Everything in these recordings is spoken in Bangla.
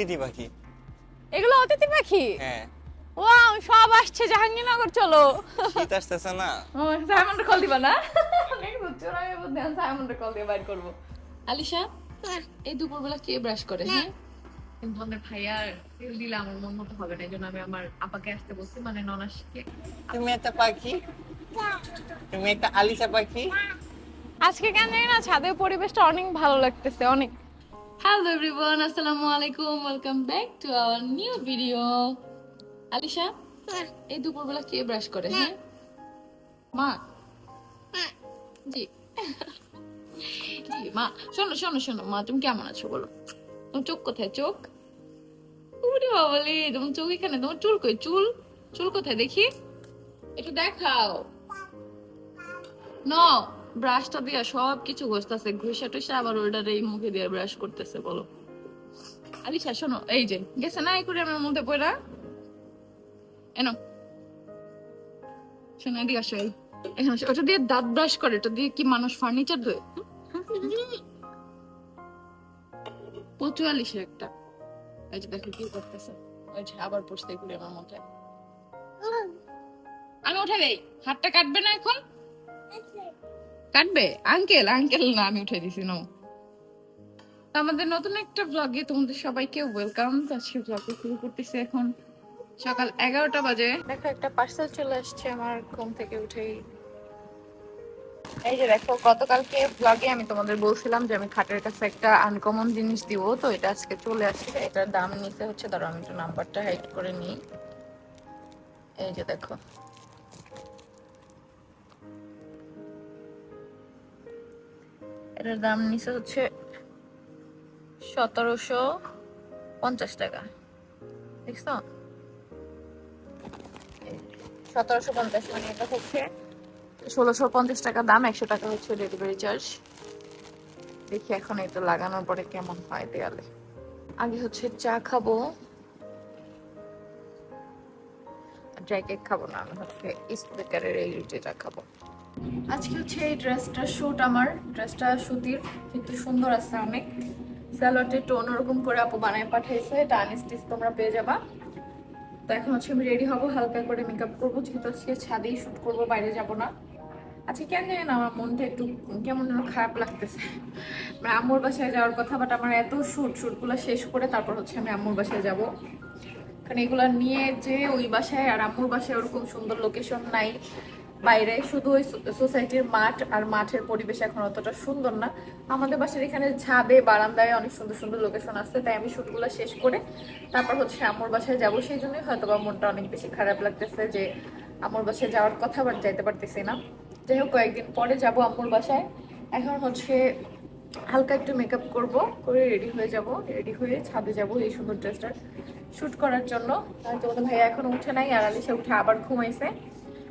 অতিথি পাখি এগুলো অতিথি পাখি হ্যাঁ। ওয়াও সব আসছে জাহাঙ্গীরনগর চলো। শীত আসতেছে না। সাইমনটা কল দিবা না? নেক্সট হচ্ছে আমি বুদ্ধি সাইমনটা কল দিয়ে বাইর করব। আলিশা এই দুপুরবেলা কে ব্রাশ করে হ্যাঁ? কিন্তু আমাদের তেল দিলে আমার মন মতো হবে না এই জন্য আমি আমার আপাকে আসতে বলছি মানে ননাসকে তুমি একটা পাখি? তুমি একটা আলিশা পাখি? আজকে কেন জানি না ছাদের পরিবেশটা অনেক ভালো লাগতেছে অনেক। হ্যালো এভরিওয়ান আসসালামু আলাইকুম welcome back to our new video Alisha এই দুপুরবেলা কে ব্রাশ করে হ্যাঁ? মা। জি। জি মা। শোনো শোনো শোনো মা তুমি কেমন আছো বলো? তোমার চোখ কোথায়? চোখ? উরে বাবালে তোমার চোখ এখানে? তোমার চুল কই? চুল? চুল কোথায়? দেখি। একটু দেখাও। ন ব্রাশটা দিয়ে সব কিছু ঘষতেছে, ঘষা টসা আবার ওইটার এই মুখে দিয়ে ব্রাশ করতেছে, বলো। আলিশা, শোনো, এই যে, গেছে না এই করে আমার মধ্যে পড়া এনো। শোনো, এদিকে আসো এখানে ওটা দিয়ে দাঁত ব্রাশ করে ওটা দিয়ে কি মানুষ ফার্নিচার ধোয়? প্রচুর আলিশা একটা। এই যে দেখো কি করতেছে। ওই যে আবার পড়ছে এগুলি আমার মধ্যে। আমি উঠে দেই। হাতটা কাটবে না এখন? কাটবে? আঙ্কেল আঙ্কেল, না, আমি উঠে দিছি নো আমাদের নতুন একটা ব্লগে তোমাদের সবাইকে ওয়েলকাম আজকে ব্লগে শুরু করতেছি এখন সকাল এগারোটা বাজে। দেখো, একটা পার্সেল চলে আসছে আমার ঘুম থেকে উঠেই। এই যে দেখো, গতকালকে ব্লগে আমি তোমাদের বলছিলাম যে আমি খাটের কাছে একটা আনকমন জিনিস দিব, তো এটা আজকে চলে আসছে। এটার দাম নিতে হচ্ছে, ধরো আমি একটু নাম্বারটা হাইড করে নিই। এই যে দেখো এটার দাম নিচে হচ্ছে সতেরোশো পঞ্চাশ টাকা। দেখছ? সতেরোশো পঞ্চাশ মানে এটা হচ্ছে ষোলোশো পঞ্চাশ টাকা দাম, একশো টাকা হচ্ছে ডেলিভারি চার্জ দেখি এখন এটা লাগানোর পরে কেমন হয় দেয়ালে। আগে হচ্ছে চা খাব। ড্রাই কেক খাব না আমি হচ্ছে স্পিকারের এই রুটিটা খাব। আজকে হচ্ছে এই ড্রেসটা শুট আমার। ড্রেসটা সুতির, কিন্তু সুন্দর আছে অনেক। স্যালোয়ারটা একটু অন্যরকম করে আপু বানায় পাঠিয়েছে এটা আনস্টিচ তোমরা পেয়ে যাবা। তো এখন হচ্ছে আমি রেডি হব, হালকা করে মেকআপ করব, যেহেতু আজকে ছাদেই শ্যুট করব, বাইরে যাব না। আজকে কেন জানি না, আমার মনটা একটু কেমন যেন খারাপ লাগতেছে। মানে আম্মুর বাসায় যাওয়ার কথা বাট আমার এত শুট শ্যুটগুলো শেষ করে তারপর হচ্ছে আমি আম্মুর বাসায় যাব। কারণ এগুলো নিয়ে যে ওই বাসায় আর আম্মুর বাসায় ওরকম সুন্দর লোকেশন নাই। বাইরে। শুধু ওই সোসাইটির মাঠ আর মাঠের পরিবেশ এখন অতটা সুন্দর না। আমাদের বাসার এখানে ছাদে বারান্দায় অনেক সুন্দর সুন্দর লোকেশন আছে। তাই আমি শুটগুলো শেষ করে তারপর হচ্ছে আম্মুর বাসায় যাব। সেই জন্যই হয়তো বা মনটা অনেক বেশি খারাপ লাগতেছে যে আম্মুর বাসায় যাওয়ার কথা বাট যাইতে পারতেছি না। যাই হোক, কয়েকদিন পরে যাব আম্মুর বাসায়। এখন হচ্ছে হালকা একটু মেকআপ করব, করে রেডি হয়ে যাব। রেডি হয়ে ছাদে যাব এই সুন্দর ড্রেসটা শুট করার জন্য। তোমাদের ভাইয়া এখন উঠে নাই, আর আলিশা উঠে আবার ঘুমাইছে।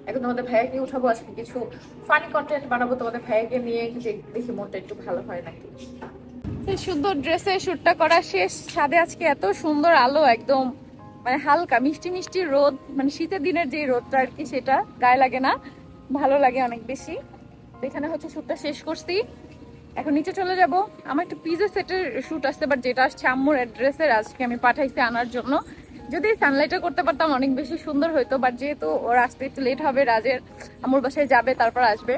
এখন তোমাদের ভাইয়াকে উঠাবো, আজকে কিছু ফানি কন্টেন্ট বানাবো, তোমাদের ভাইয়াকে নিয়ে দেখি মনটা একটু ভালো হয় নাকি? সুন্দর ড্রেসে শুটটা করা শেষ। ছাদে আজকে এত সুন্দর আলো, একদম মানে হালকা, মিষ্টি মিষ্টি রোদ মানে শীতের দিনের যে রোদটা আর কি সেটা গায়ে লাগে না, ভালো লাগে অনেক বেশি। এখানে হচ্ছে শ্যুটটা শেষ করছি। এখন নিচে চলে যাব। আমার একটা পিজা সেটের শ্যুট আসতে বাট যেটা আসছে আম্মুর অ্যাড্রেসের আজকে আমি পাঠাইছি আনার জন্য। যদি সানলাইটে করতে পারতাম অনেক বেশি সুন্দর হতো বাট যেহেতু ওর আসতে একটু লেট হবে রাজের আম্মুর বাসায় যাবে তারপর আসবে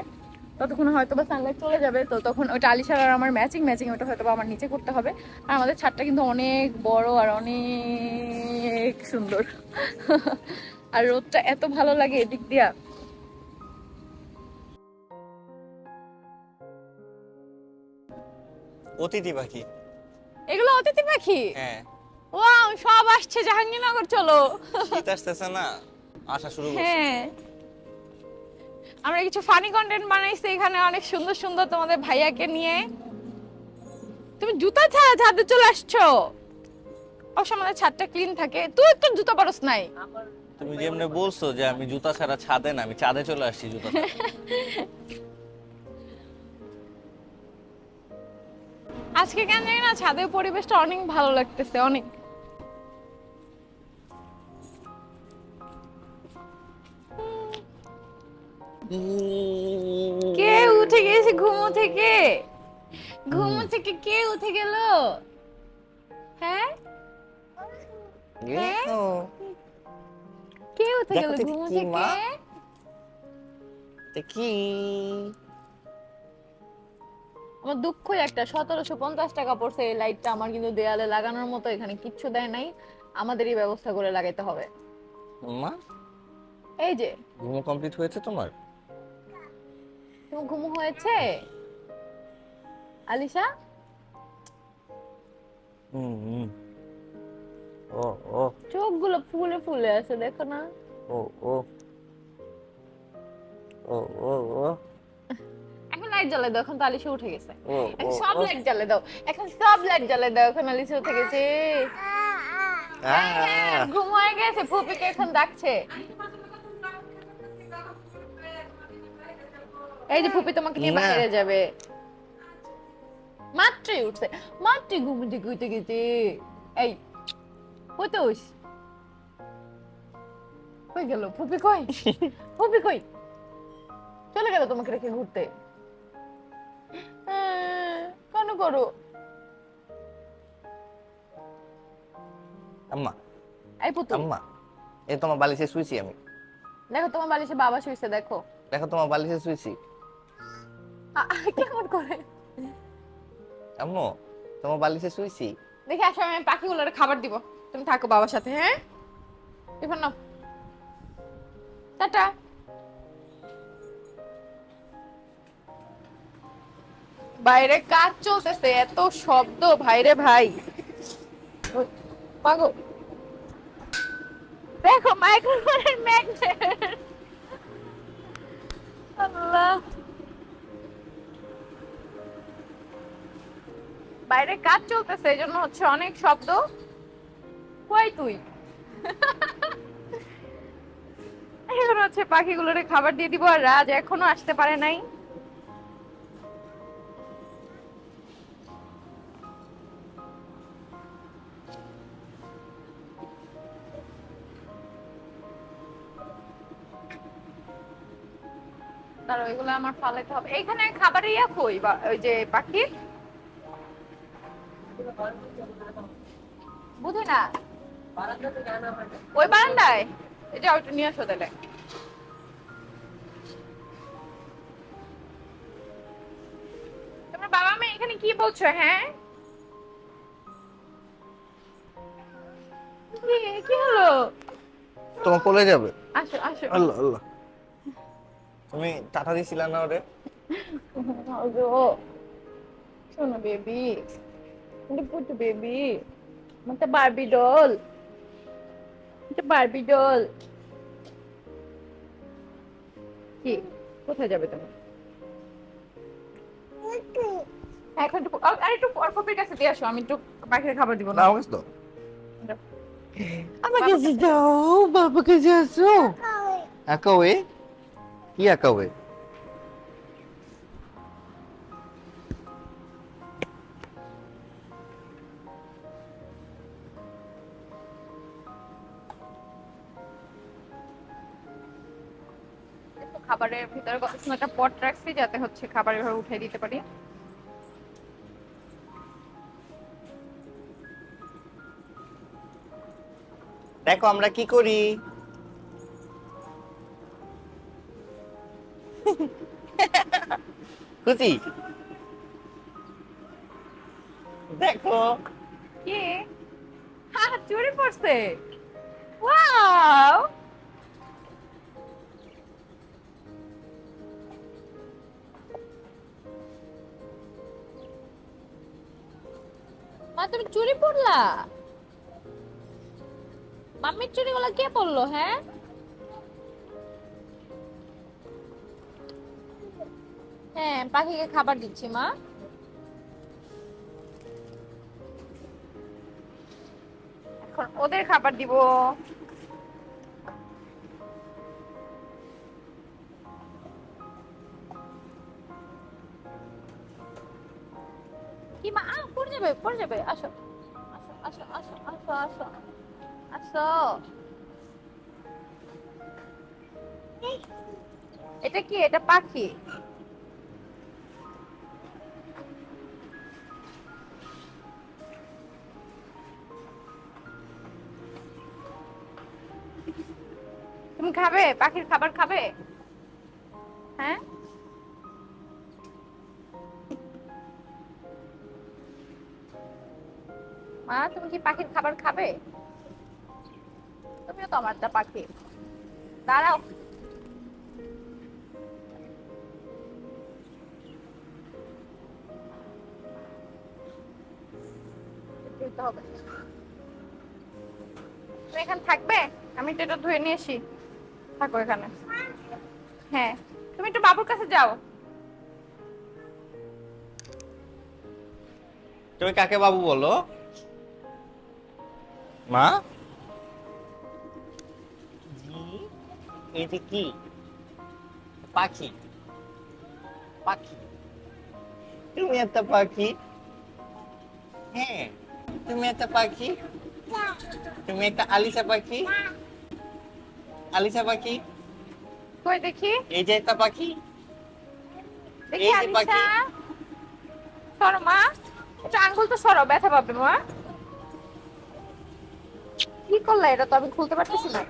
ততক্ষণ হয়তো বা সানলাইট চলে যাবে তো তখন ওইটা আলিশার আর আমার ম্যাচিং ম্যাচিং ওটা হয়তো আমার নিচে করতে হবে আর আমাদের ছাদটা কিন্তু অনেক বড় আর অনেক সুন্দর। আর রোদটা এত ভালো লাগে এদিক দিয়া। অতিথি পাখি। এগুলো অতিথি পাখি? হ্যাঁ। ওয়াও সব আসছে জাহাঙ্গীরনগর চলো। শীত আসতেছে না আসা শুরু করছে। হ্যাঁ। আমরা কিছু ফানি কন্টেন্ট বানাইছি এখানে অনেক সুন্দর সুন্দর তোমাদের ভাইয়াকে নিয়ে। তুমি জুতা ছাড়া ছাদে চলে আসছো। অবশ্য আমাদের ছাদটা ক্লিন থাকে। তুই তো জুতা পারস নাই। তুমি যেমনি বলছো যে আমি জুতা ছাড়া ছাদে না আমি চাঁদে চলে আসছি জুতা আজকে কেন জানি না ছাদের পরিবেশটা অনেক ভালো লাগতেছে অনেক। কে উঠে গেছে? ঘুমো থেকে ঘুমো থেকে কে? উঠে গেল? হ্যাঁ? কে? উঠে গেল? ঘুম কি থেকে দেখি। আমার দুঃখ একটা সতেরোশো পঞ্চাশ টাকা পড়ছে এই লাইটটা আমার কিন্তু দেয়ালে লাগানোর মতো এখানে কিচ্ছু দেয় নাই। আমাদেরই ব্যবস্থা করে লাগাইতে হবে। মা? এই যে। ঘুমো কমপ্লিট হয়েছে তোমার? তোমার ঘুম হয়েছে? আলিশা? হুম ও ও। চোখগুলো ফুলে ফুলে আছে দেখো না। ও ও। ও ও ও। এখন লাইট জ্বালাই দাও এখন তো আলিশা উঠে গেছে। এখন সব লাইট জ্বালাই দাও এখন সব লাইট জ্বালাই দাও এখন আলিশা উঠে গেছে। ঘুম হয়ে গেছে ফুপিকে এখন ডাকছে। এই যে ফুপি তোমাকে নিয়ে বাইরে যাবে। মাত্রই উঠছে। মাত্রই ঘুম থেকে উঠে গেছে। এই হতোস কই গেল? ফুপি কই? ফুপি কই? চলে গেল তোমাকে রেখে ঘুরতে। কেন করো? আম্মা। এই পুতুল আম্মা এই তোমার বালিশে শুয়েছি আমি। দেখো তোমার বালিশে বাবা শুইছে দেখো। দেখো তোমার বালিশে আ, কেমন করে? আম্মু তোমার বালিশে শুয়েছি দেখে আসো আমি পাখিগুলোর খাবার দিব। তুমি থাকো বাবার সাথে হ্যাঁ? নাও। টাটা। বাইরে কাজ চলতেছে এত শব্দ ভাইরে ভাই। পাগো দেখো মাইক্রোফোনের ম্যাগনেট। আল্লাহ। বাইরে কাজ চলতেছে এই জন্য হচ্ছে অনেক শব্দ। কই তুই? এখন হচ্ছে পাখিগুলোরে খাবার দিয়ে দিব, আর রাজ এখনও আসতে পারে নাই। তার ওইগুলো আমার ফালাইতে হবে। এইখানে খাবারের ইয়া কই ওই যে পাখির? বুঝি না। ওই বারান্দায়? এটা ওইটা নিয়ে আসো তাহলে। তোমার বাবা মা এখানে কি বলছো হ্যাঁ? কি হলো? তোমার কোলে যাবে? আসো আসো। আল্লাহ আল্লাহ। তুমি টাটা দিছিলা না ওরে? শোনো বেবি। এটা পুটু বেবি এটা বারবি ডল এটা বারবি ডল কি? কোথায় যাবে তুমি? এখন একটু আর একটু পর পপির কাছে দিয়ে আসো আমি একটু পাখির খাবার দিব না। কাছে দাও কাছে দাও বাবা কাছে আসো। একাওয়ে কি একাওয়ে একটু একটা পট রাখছি যাতে হচ্ছে খাবার এভাবে উঠে দিতে পারি। দেখো আমরা কি করি? খুশি? দেখো। কি? হ্যাঁ চুরি পড়ছে। ওয়াও! মা, তুমি চুরি পড়লা? মাম্মির চুরিগুলো কে পড়ল হ্যাঁ? হ্যাঁ পাখিকে খাবার দিচ্ছি, মা। এখন ওদের খাবার দিব। যাবে পড়ে যাবে আসো আসো। এটা কি? এটা পাখি? তুমি খাবে? পাখির খাবার খাবে? হ্যাঁ? মা, তুমি কি পাখির খাবার খাবে? তুমিও তো আমার একটা পাখি। দাঁড়াও। এখানে থাকবে? আমি তো এটা ধুয়ে নিয়ে থাকো এখানে। হ্যাঁ তুমি একটু বাবুর কাছে যাও। তুমি কাকে বাবু বলো? মা? জি এটা কি? পাখি। পাখি। তুমি একটা পাখি। হ্যাঁ তুমি একটা পাখি। তুমি একটা আলিশা পাখি। আলিশা পাখি। কই দেখি? এই যে একটা পাখি। দেখি পাখি। সরো মা। আঙ্গুল তো সরো ব্যথা পাবে মা। কি করলা? এটা তো আমি খুলতে পারতেছি না।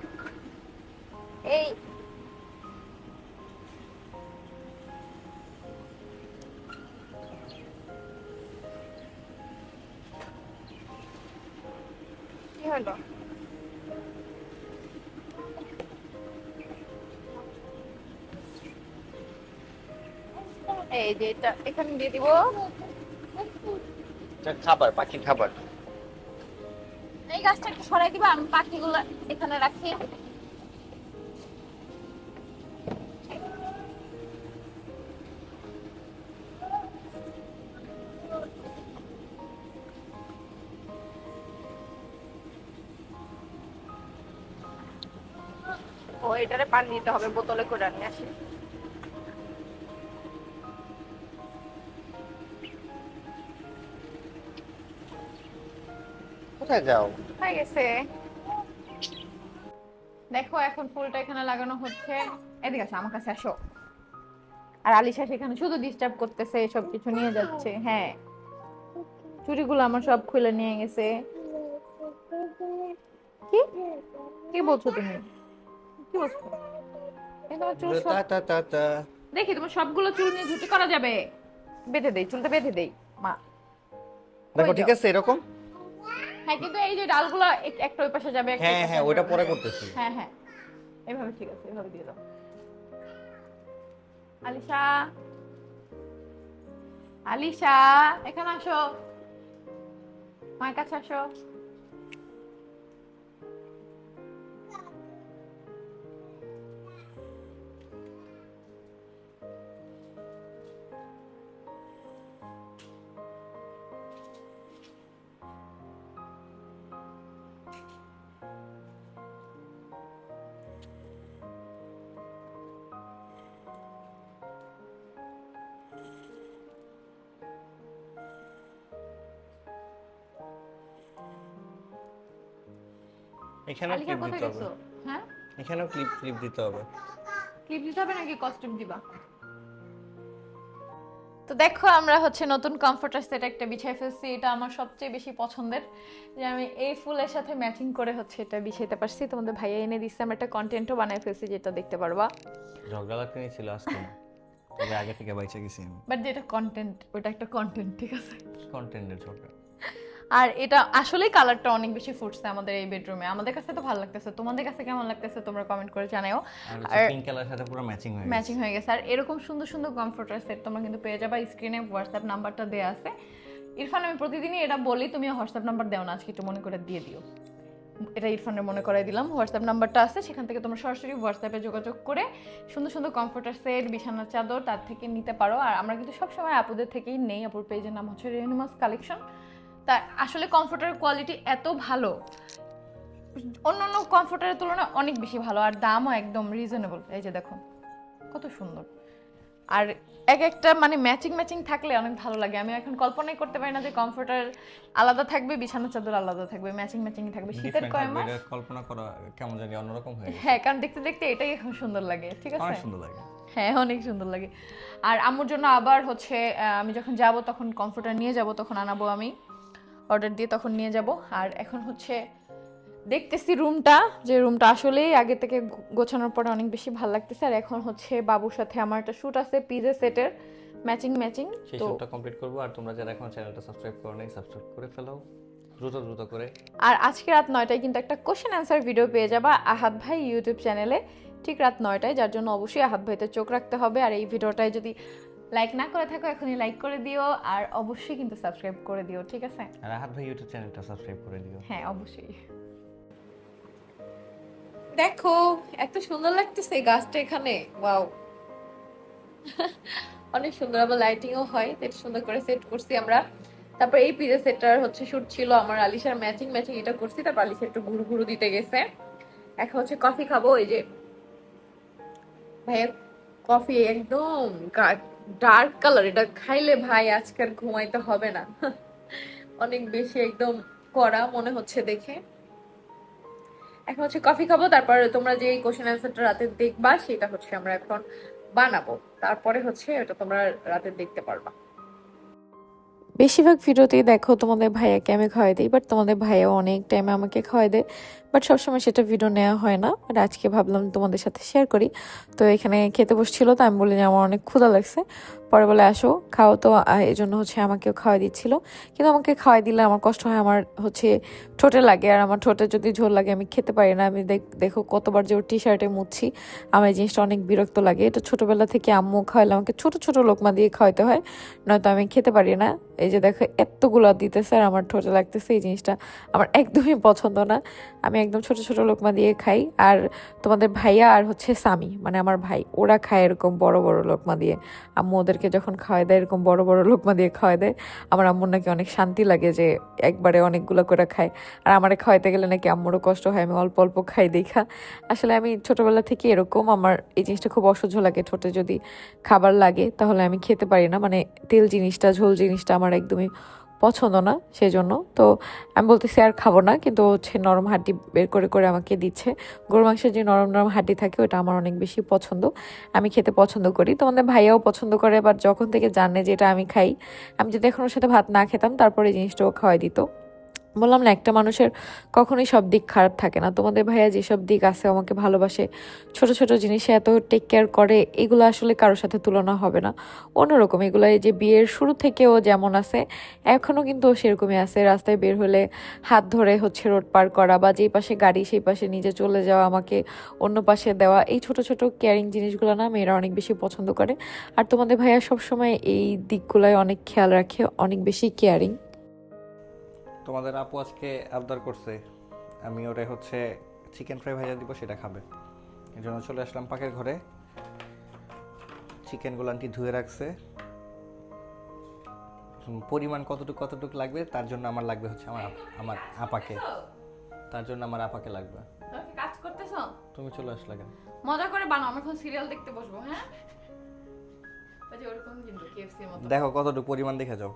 এই। এই যে এটা, এখানে দিয়ে দিব। খাবার পাখির খাবার। এই গাছটা একটু সরাই দিবা, আমি পাখিগুলো এখানে রাখি। ও, এটারে পানি দিতে হবে, বোতলে করে নিয়ে আসি। কোথায় যাও? হয়ে গেছে? দেখো এখন ফুলটা এখানে লাগানো হচ্ছে। এদিকে আসো আমার কাছে আসো। আর আলিশা সেখানে শুধু ডিস্টার্ব করতেছে সব কিছু নিয়ে যাচ্ছে। হ্যাঁ। চুড়িগুলো আমার সব খুলে নিয়ে গেছে। কি? কি বলছো তুমি? কি বলছো? দেখি তোমার সবগুলো চুল নিয়ে ঝুটি করা যাবে। বেঁধে দেই চুলটা বেঁধে দেই মা। দেখো ঠিক আছে এরকম? হ্যাঁ কিন্তু এই যে ডালগুলো একটা ওই পাশে যাবে হ্যাঁ হ্যাঁ ওটা পরে করতেছি। হ্যাঁ হ্যাঁ। এভাবে ঠিক আছে এভাবে দিয়ে দাও। আলিশা। আলিশা এখানে আসো। মায়ের কাছে আসো। এখানেও ক্লিপ দিতে হবে। হ্যাঁ? এখানেও ক্লিপ ক্লিপ দিতে হবে। ক্লিপ দিতে হবে নাকি কস্টিউম দিবা? তো দেখো আমরা হচ্ছে নতুন কমফোর্টার সেট একটা বিছাই ফেলছি। এটা আমার সবচেয়ে বেশি পছন্দের। যে আমি এই ফুলের সাথে ম্যাচিং করে হচ্ছে এটা বিছাইতে পারছি। তোমাদের ভাইয়া এনে দিচ্ছে আমরা একটা কন্টেন্টও বানাই ফেলছি যেটা দেখতে পারবা। ঝগড়া লাগতে নিয়েছিল আজকে আগে থেকে বাইচা গেছি আমি। বাট যেটা কন্টেন্ট ওটা একটা কন্টেন্ট ঠিক আছে? কন্টেন্টের ঝগড়া? আর এটা আসলেই কালারটা অনেক বেশি ফুটছে আমাদের এই বেডরুমে আমাদের কাছে তো ভালো লাগতেছে। তোমাদের কাছে কেমন লাগতেছে? তোমরা কমেন্ট করে জানাও আর পিঙ্ক কালার সাথে পুরো ম্যাচিং হয়ে গেছে। ম্যাচিং হয়ে গেছে। আর এরকম সুন্দর সুন্দর কমফোর্টার সেট তোমরা কিন্তু পেয়ে যাবা। স্ক্রিনে হোয়াটসঅ্যাপ নাম্বারটা দেওয়া আছে। ইরফান আমি প্রতিদিনই এটা বলি তুমি হোয়াটসঅ্যাপ নাম্বার দাও না। আজকে একটু মনে করে দিয়ে দিও। এটা ইরফানের মনে করাই দিলাম। হোয়াটসঅ্যাপ নাম্বারটা আছে। সেখান থেকে তোমরা সরাসরি হোয়াটসঅ্যাপে যোগাযোগ করে সুন্দর সুন্দর কমফোর্টার সেট বিছানার চাদর তার থেকে নিতে পারো। আর আমরা কিন্তু সবসময় আপুদের থেকেই নেই। আপুর পেজের নাম হচ্ছে রেনিমাস কালেকশন তা আসলে কমফোর্টারের কোয়ালিটি এত ভালো। অন্য অন্য কমফোর্টারের তুলনায় অনেক বেশি ভালো আর দামও একদম রিজনেবল এই যে দেখো কত সুন্দর। আর এক একটা মানে ম্যাচিং ম্যাচিং থাকলে অনেক ভালো লাগে। আমি এখন কল্পনাই করতে পারি না যে কমফোর্টার আলাদা থাকবে বিছানার চাদর আলাদা থাকবে ম্যাচিং ম্যাচিং থাকবে। শীতের কয় মাস? কল্পনা করা কেমন জানি অন্যরকম হয়ে হ্যাঁ কারণ দেখতে দেখতে এটাই এখন সুন্দর লাগে ঠিক আছে? অনেক সুন্দর লাগে। হ্যাঁ অনেক সুন্দর লাগে। আর আমার জন্য আবার হচ্ছে আমি যখন যাব তখন কমফোর্টার নিয়ে যাব তখন আনাবো আমি। অর্ডার দিয়ে তখন নিয়ে যাব। আর এখন হচ্ছে দেখতেছি রুমটা যে রুমটা আসলেই আগে থেকে গোছানোর পরে অনেক বেশি ভালো লাগতেছে। আর এখন হচ্ছে বাবুর সাথে আমার একটা শ্যুট আছে পিজে সেটের ম্যাচিং ম্যাচিং। সেই তো শুটটা কমপ্লিট করব। আর তোমরা যারা এখন চ্যানেলটা সাবস্ক্রাইব করো নাই সাবস্ক্রাইব করে ফেলো। দ্রুত দ্রুত করে। আর আজকে রাত নয়টায় কিন্তু একটা কোশ্চেন অ্যান্সার ভিডিও পেয়ে যাবা আহাত ভাই ইউটিউব চ্যানেলে ঠিক রাত নয়টায় যার জন্য অবশ্যই আহাত ভাইতে চোখ রাখতে হবে। আর এই ভিডিওটায় যদি লাইক না করে থাকো এখনই লাইক করে দিও আর অবশ্যই কিন্তু সাবস্ক্রাইব করে দিও ঠিক আছে? আর আহাত ভাই ইউটিউব চ্যানেলটা সাবস্ক্রাইব করে দিও। হ্যাঁ অবশ্যই। দেখো এত সুন্দর লাগতেছে গাছটা এখানে। ওয়াও অনেক সুন্দর আবার লাইটিংও হয় এটা সুন্দর করে সেট করছি আমরা। তারপর এই পিজে সেটটার হচ্ছে শুট ছিল আমার আলিশার ম্যাচিং ম্যাচিং এটা করছি তারপর আলিশা একটু ঘুরু ঘুরু দিতে গেছে। এখন হচ্ছে কফি খাব এই যে। ভাইয়া কফি একদম ডার্ক কালার এটা খাইলে ভাই আজকাল ঘুমাইতে হবে না। অনেক বেশি একদম কড়া মনে হচ্ছে দেখে। এখন হচ্ছে কফি খাব, তারপর তোমরা যে কোশ্চেন অ্যান্সারটা রাতে দেখবা, সেটা হচ্ছে আমরা এখন বানাবো। তারপরে হচ্ছে এটা তোমরা রাতে দেখতে পারবা। বেশিরভাগ ভিডিওতেই দেখো তোমাদের ভাইয়াকে আমি খাওয়াই দিই বাট তোমাদের ভাইয়াও অনেক টাইমে আমাকে খাওয়াই দেয়। বাট সবসময় সেটা ভিডিও নেওয়া হয় না বাট আজকে ভাবলাম তোমাদের সাথে শেয়ার করি। তো এখানে খেতে বসছিল, তো আমি বলি যে আমার অনেক ক্ষুধা লাগছে। পরে বলে, আসো, খাও তো। এই জন্য হচ্ছে আমাকেও খাওয়াই দিচ্ছিল। কিন্তু আমাকে খাওয়াই দিলে আমার কষ্ট হয়, আমার হচ্ছে ঠোঁটে লাগে। আর আমার ঠোঁটে যদি ঝোল লাগে, আমি খেতে পারি না। আমি দেখ- কতবার যে ওর টি শার্টে মুছছি আমার এই জিনিসটা অনেক বিরক্ত লাগে। এটা ছোটোবেলা থেকে আম্মু খাওয়াইলে আমাকে ছোট ছোট লোকমা দিয়ে খাওয়াইতে হয়, নয়তো আমি খেতে পারি না। এই যে দেখো, এতগুলো দিতেছে আর আমার ঠোঁটে লাগতেছে, এই জিনিসটা আমার একদমই পছন্দ না। আমি একদম ছোট ছোট লোকমা দিয়ে খাই, আর তোমাদের ভাইয়া আর হচ্ছে স্বামী মানে আমার ভাই, ওরা খায় এরকম বড় বড় লোকমা দিয়ে। আম্মু ওদেরকে যখন খাওয়াই দেয়, এরকম বড় বড় লোকমা দিয়ে খাওয়াই দেয়। আমার আম্মুর নাকি অনেক শান্তি লাগে যে একবারে অনেকগুলো করে খায়। আর আমারে খাওয়াইতে গেলে নাকি আম্মুরও কষ্ট হয়, আমি অল্প অল্প খাই দেখা। আসলে আমি ছোটবেলা থেকে এরকম আমার এই জিনিসটা খুব অসহ্য লাগে, ঠোঁটে যদি খাবার লাগে, তাহলে আমি খেতে পারি না। মানে তেল জিনিসটা, ঝোল জিনিসটা আমার একদমই পছন্দ না সেই জন্য তো আমি বলতেছি আর খাব না, কিন্তু হচ্ছে নরম হাড্ডি বের করে করে আমাকে দিচ্ছে। গরু মাংসের যে নরম নরম হাড্ডি থাকে, ওটা আমার অনেক বেশি পছন্দ। আমি খেতে পছন্দ করি। তোমাদের ভাইয়াও পছন্দ করে বাট যখন থেকে জানে যে এটা আমি খাই, আমি যদি এখন ওর সাথে ভাত না খেতাম, তারপরে জিনিসটাও খাওয়াই দিত। বললাম না, একটা মানুষের কখনোই সব দিক খারাপ থাকে না। তোমাদের ভাইয়া যেসব দিক আছে, আমাকে ভালোবাসে, ছোট ছোট জিনিসে এত টেক কেয়ার করে, এগুলো আসলে কারোর সাথে তুলনা হবে না। অন্যরকম, এগুলো এই যে বিয়ের শুরু থেকেও যেমন আছে এখনও কিন্তু সেরকমই আছে। রাস্তায় বের হলে হাত ধরে হচ্ছে রোড পার করা বা যেই পাশে গাড়ি, সেই পাশে নিজে চলে যাওয়া, আমাকে অন্য পাশে দেওয়া, এই ছোট ছোট কেয়ারিং জিনিসগুলো না মেয়েরা অনেক বেশি পছন্দ করে। আর তোমাদের ভাইয়া সবসময় এই দিকগুলোয় অনেক খেয়াল রাখে, অনেক বেশি কেয়ারিং তোমাদের আপু আজকে আবদার করছে আমি ওরে হচ্ছে চিকেন ফ্রাই ভাজা দিব সেটা খাবে। এই জন্য চলে আসলাম পাকের ঘরে। চিকেনগুলো আন্টি ধুয়ে রাখছে। পরিমাণ কতটুকু কতটুকু লাগবে তার জন্য আমার লাগবে হচ্ছে আমার আমার আপাকে। তার জন্য আমার আপাকে লাগবে। কাজ করতেছ? তুমি চলে আসলে কেন? মজা করে বানাও আমরা এখন সিরিয়াল দেখতে বসবো হ্যাঁ? দেখো কতটুকু পরিমাণ দেখে যাও।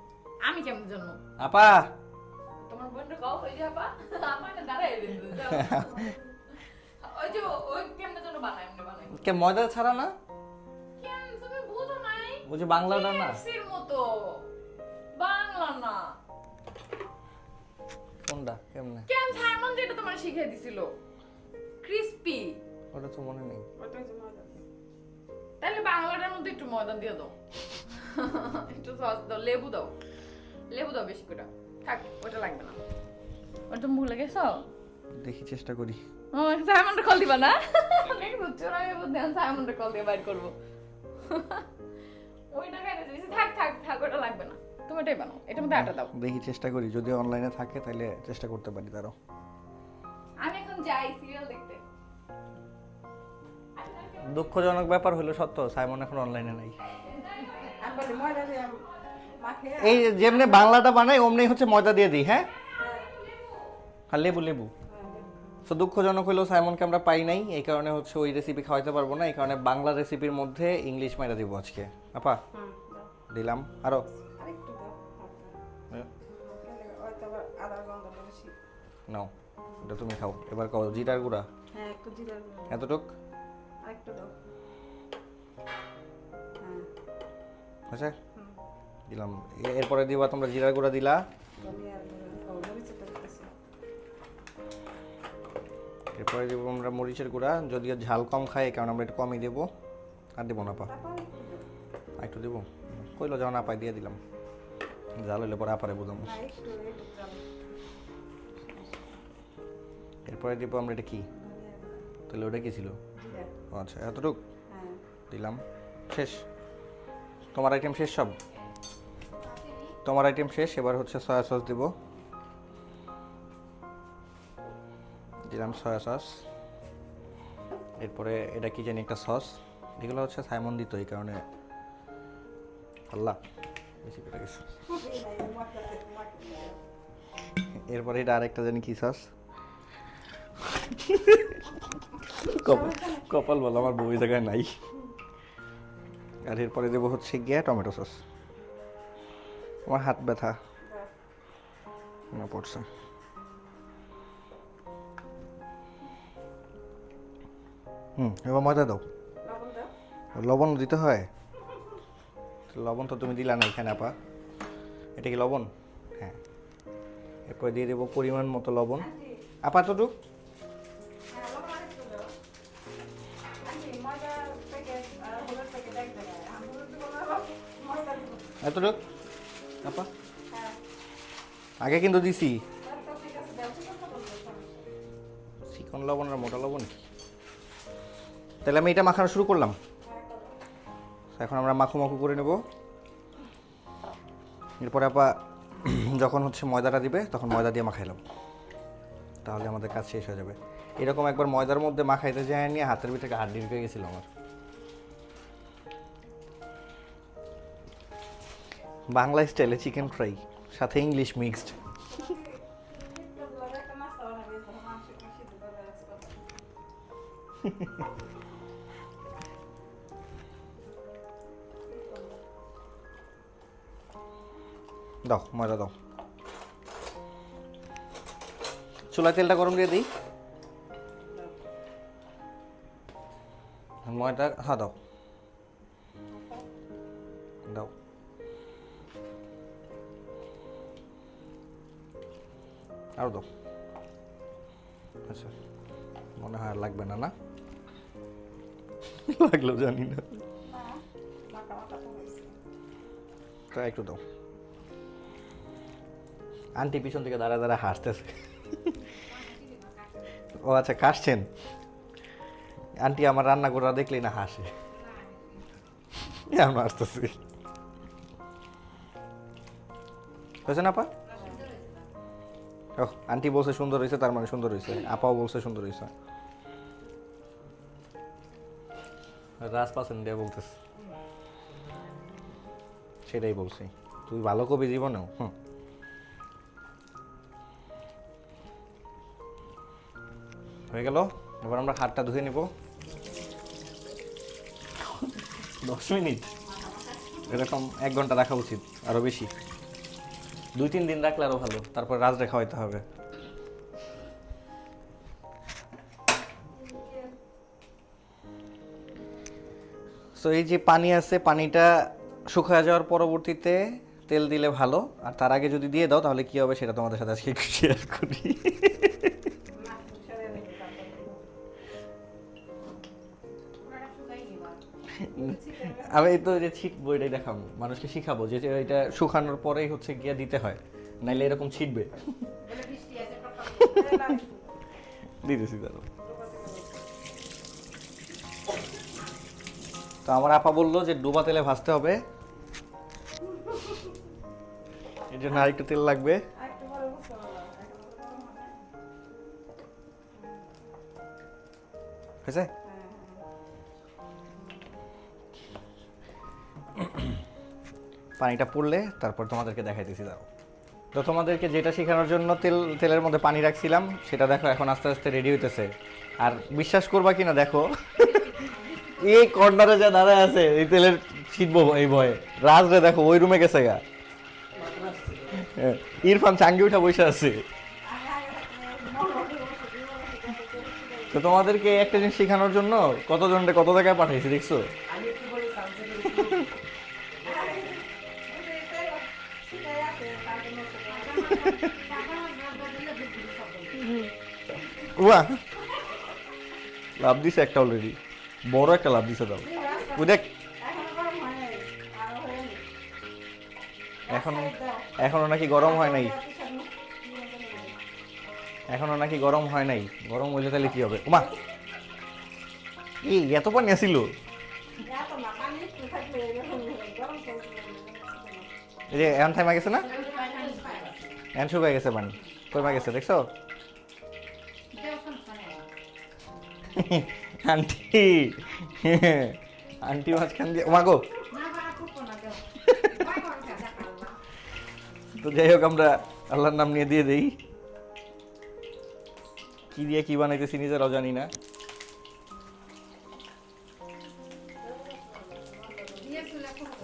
আমি কেমন জন্য আপা! তোমার বোনটা কাও হয়ে যাবা আমার না দাঁড়াই দিন ওই যে ওই কেমন জন্য বানাই এমনি বানাই কে ময়দা ছাড়া না? কেন তুমি বুঝো নাই? যে বাংলাটা না কেএফসির মতো। বাংলা না। কোনটা? কেমনে? কেন সাইমন যেটা তোমার শিখিয়ে দিছিল। ক্রিস্পি ওটা তো মনে নেই। তাহলে বাংলাটার মধ্যে একটু ময়দা দিয়ে দাও। একটু সস দাও লেবু দাও। লেবু দাও বেশি করে। থাক ওটা লাগবে না। ওটা তুমি ভুলে গেছো দেখি চেষ্টা করি। ও সাইমনটা কল দিবা না? অনেক না আমি বুঝতে সাইমনটা কল দিয়ে বাইর করব। ওইটা চাইছি থাক থাক থাক ওটা লাগবে না। তুমি এটাই বানাও এটার মধ্যে আটা দাও। দেখি চেষ্টা করি যদি অনলাইনে থাকে তাহলে চেষ্টা করতে পারি তারও আমি এখন যাই সিরিয়াল দেখতে। দুঃখজনক ব্যাপার হলো সত্য সাইমন এখন অনলাইনে নাই। এই যেমনি বাংলাটা বানাই অমনি হচ্ছে ময়দা দিয়ে দিই হ্যাঁ? আর লেবু লেবু। তো দুঃখজনক হলো সাইমনকে আমরা পাই নাই এই কারণে হচ্ছে ওই রেসিপি খাওয়াইতে পারব না এই কারণে বাংলা রেসিপির মধ্যে ইংলিশ মাইরা দিব আজকে। আপা দিলাম। আরও? নাও এটা তুমি খাও। এবার খাও জিরার গুঁড়া। হ্যাঁ একটু জিরার গুঁড়ো। এতটুক? আর একটু দাও। হ্যাঁ। হয়েছে দিলাম। এরপরে দিবা তোমরা জিরার গুঁড়া দিলা। এরপরে দেবো আমরা মরিচের গুঁড়া। যদিও ঝাল কম খাই কারণে আমরা একটু কমই দেবো। আর দেবো না পা। একটু দেবো? কইলো যাও না পাই দিয়ে দিলাম। জাল হইলে পরে আপারে বুঝাম। এরপরে দেবো আমরা এটা কি? তাহলে ওটা কি ছিল? আচ্ছা এতটুক? হ্যাঁ। দিলাম। শেষ? তোমার আইটেম শেষ সব? তোমার আইটেম শেষ, এবার হচ্ছে সয়া সস দিব। দিলাম সয়া সস এরপরে এটা কি জানি একটা সস এগুলো হচ্ছে সাইমন দিত এই কারণে। আল্লাহ, বেশি গেছে। এরপরে এটা আরেকটা জানি কি সস কপাল কপাল বলো, আমার বই জায়গায় নাই। আর এরপরে দেবো হচ্ছে গিয়ে টমেটো সস আমার হাত ব্যথা। না পড়ছে। হুম এবার ময়দা দাও। লবণ দিতে হয়? লবণ তো তুমি দিলা না এখানে আপা। এটা কি লবণ? হ্যাঁ। এরপর দিয়ে দেবো পরিমাণ মতো লবণ। আপাতটুক হ্যাঁ এতটুক আপা? হ্যাঁ। আগে কিন্তু দিছি। সমস্যা চিকন লবণ আর মোটা লবণ কি? তাহলে আমি এটা মাখানো শুরু করলাম। এখন আমরা মাখু মাখু করে নেব। এরপরে আপা যখন হচ্ছে ময়দাটা দিবে তখন ময়দা দিয়ে মাখাইলাম তাহলে আমাদের কাজ শেষ হয়ে যাবে। এরকম একবার ময়দার মধ্যে মাখাইতে যায় নিয়ে হাতের ভিতরে হাড্ডি ঢুকে গেছিল আমার। বাংলা স্টাইলে চিকেন ফ্রাই সাথে ইংলিশ মিক্সড দাও, ময়দা দাও। চুলায় তেলটা গরম দিয়ে দিই। ময়দা হ্যাঁ দাও। দাও। আরও দাও আচ্ছা মনে হয় আর লাগবে না না? লাগল জানি না। তো একটু দাও আন্টি পিছন থেকে দাঁড়া দাঁড়া, হাসতেছে। ও আচ্ছা কাশছেন? আন্টি আমার রান্না করা দেখলেই না হাসে। এমন আসতেছি হয়েছে না, আপা? ও আন্টি বলছে সুন্দর হয়েছে তার মানে সুন্দর হয়েছে। আপাও বলছে সুন্দর হয়েছে। রাজ পাচ্ছেন দিয়ে বলতেছে। সেটাই বলছি। তুই ভালো কবি জীবনেও হুম। হয়ে গেল? এবার আমরা হাতটা ধুয়ে নিব। দশ মিনিট। এরকম এক ঘণ্টা রাখা উচিত আরও বেশি। দুই তিন দিন রাখলে আরও ভালো। তারপর রাজ রেখা হইতে হবে। সো এই যে পানি আছে পানিটা শুকায় যাওয়ার পরবর্তীতে তেল দিলে ভালো। আর তার আগে যদি দিয়ে দাও তাহলে কি হবে সেটা তোমাদের সাথে আজকে শেয়ার করি। আমি তো যে ছিটবো এটাই দেখাবো, মানুষকে শিখাবো যে এটা শুকানোর পরেই হচ্ছে গিয়ে দিতে হয়, নাইলে এরকম ছিটবে। দিতেছি দাঁড়ো তো আমার আপা বলল যে ডুবা তেলে ভাজতে হবে। এর জন্য আরেকটু তেল লাগবে। হয়েছে? পানিটা পড়লে তারপর তোমাদেরকে দেখাইতেছি দাও। তো তোমাদেরকে যেটা শেখানোর জন্য তেল তেলের মধ্যে পানি রাখছিলাম সেটা দেখো এখন আস্তে আস্তে রেডি হইতেছে। আর বিশ্বাস করবা কিনা দেখো এই কর্নারে যা দাঁড়ায় আছে এই তেলের ছিটবো এই ভয়ে। রাজরে দেখো ওই রুমে গেছে গা। হ্যাঁ, ইরফান চাঙ্গি উঠা বসে আছে। তো তোমাদেরকে একটা জিনিস শেখানোর জন্য কতজনকে কত জায়গায় পাঠাইছি দেখছ? উয়া। লাভ দিছে একটা অলরেডি বড় একটা লাভ দিছে দাও ওই দেখ। এখনও এখন এখনও নাকি গরম হয় নাই। এখনও নাকি গরম হয় নাই। গরম হইলে তাহলে কি হবে? ওমা এই, এত পানি আসিল এই যে এন থাইমা গেছে না? এন শুকাই গেছে পানি কইমা গেছে, দেখছ? আন্টি আন্টি মাঝখান দিয়ে, ওমা গো। তো যাই হোক, আমরা আল্লাহর নাম নিয়ে দিয়ে দেই। কি দিয়ে কি বানাইতেছি নিজেরাও জানি না।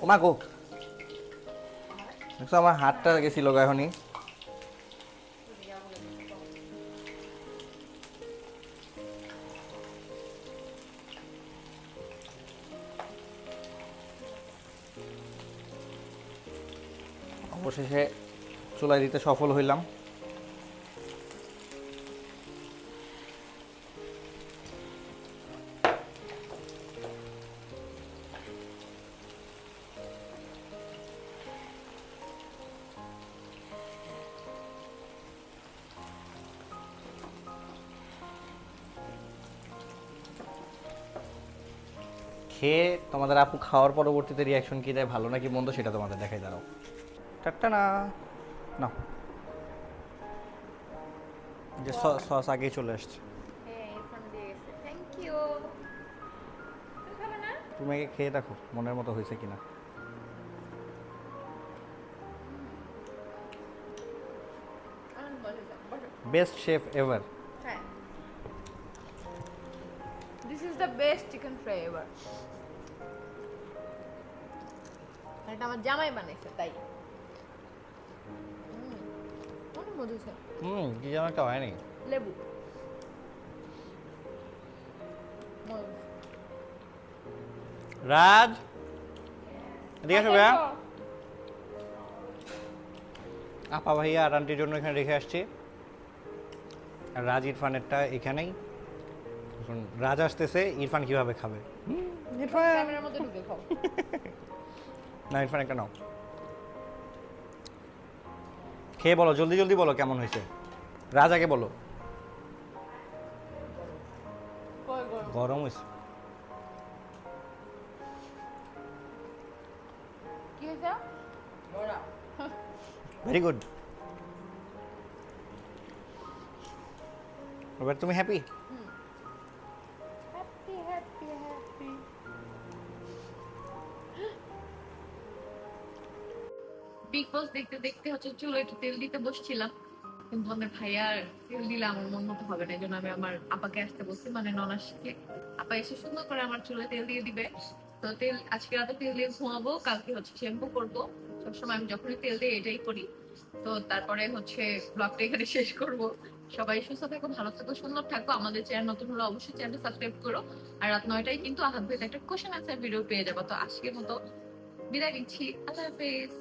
ওমা দেখছ, আমার হাতটা গেছিল গো অবশেষে চুলাই দিতে সফল হইলাম। খেয়ে তোমাদের আপু খাওয়ার পরবর্তীতে রিয়াকশন কি দেয়, ভালো নাকি মন্দ সেটা তোমাদের দেখাই দাঁড়াও। টাট্টা না না যে সস আগেই চলে আসছে। থ্যাংক ইউ তুমি আগে খেয়ে দেখো মনের মতো হয়েছে কিনা। বেস্ট শেফ এভার হ্যাঁ। This is the best chicken fry ever এটা আমার জামাই বানাইছে তাই। মজা হয়েছে হুম কি যেন একটা হয়নি। লেবু। রাজ? এদিকে আসো ভাইয়া। আপা ভাইয়া আর আন্টির জন্য এখানে রেখে আসছি। আর রাজ ইরফানেরটা এখানেই। রাজ আসতেছে ইরফান কীভাবে খাবে? ইরফান ক্যামেরার মধ্যে ঢুকে খাও। না ইরফান একটা নাও। খেয়ে বলো জলদি জলদি বলো কেমন হয়েছে। রাজ আগে বলো। গরম গরম হয়েছে? ভেরি গুড এবার তুমি happy happy happy happy big boss দেখতে দেখতে হচ্ছে চুলো একটু তেল দিতে বসছিলাম। কিন্তু ভাইয়ার তেল দিলে আমার মন মতো হবে না। এই জন্য আমি আমার আপাকে আসতে মানে আপা এসে সুন্দর করে আমার চুলে তেল দিয়ে দিবে। তো তেল, আজকে রাতে তেল দিয়ে ঘুমাবো, কালকে হচ্ছে শ্যাম্পু করব। সবসময় আমি যখনই তেল দিই, এটাই করি। তো তারপরে হচ্ছে ব্লগটা এখানে শেষ করব। সবাই সুস্থ থাকো, ভালো থাকো, সুন্দর থাকো। আমাদের চ্যানেল নতুন হলে অবশ্যই চ্যানেলটা সাবস্ক্রাইব করো। আর রাত নয়টায় কিন্তু আহাত ভাইতে একটা কোশ্চেন আনসার ভিডিও পেয়ে যাব। তো আজকের মতো বিদায় নিচ্ছি। আল্লাহ হাফেজ।